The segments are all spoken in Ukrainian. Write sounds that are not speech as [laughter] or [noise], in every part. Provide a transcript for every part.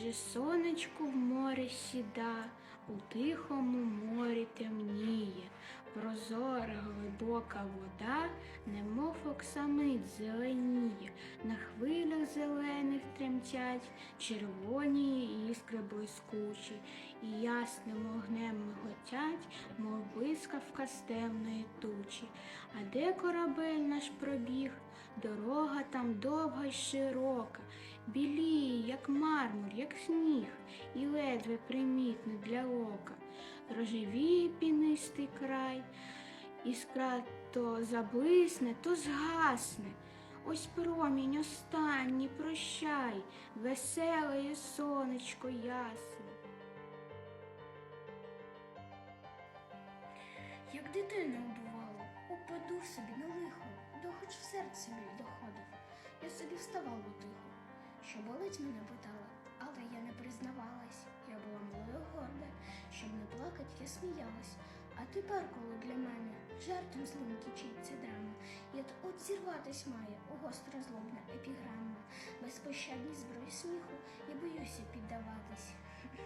Вже сонечко в море сіда, у тихому морі темніє, прозора глибока вода, немов оксамит зеленіє, на хвилях зелених тремтять червоні іскри блискучі, і ясним огнем миготять, мов блискавка з темної тучі. А де корабель наш пробіг? Дорога там довга й широка, біліє, як мармур, як сніг, і ледве примітно для ока. Рожевіє пінистий край, іскра то заблисне, то згасне. Ось промінь останній, прощай, веселе сонечко ясне. Як дитина убувала, упаду собі на лихо, до хоч в серце біль доходив. Я собі вставала тихо, що болить мене питала, але я не признавалась. Я була малою горда, щоб не плакать, я сміялась. А тепер, коли для мене жартом злим кічиться драма, я то от зірватись має у гостро злобна епіграма. Безпощадній зброї сміху я боюся піддаватись.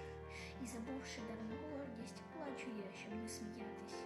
[laughs] І забувши давну гордість, плачу я, щоб не сміятись.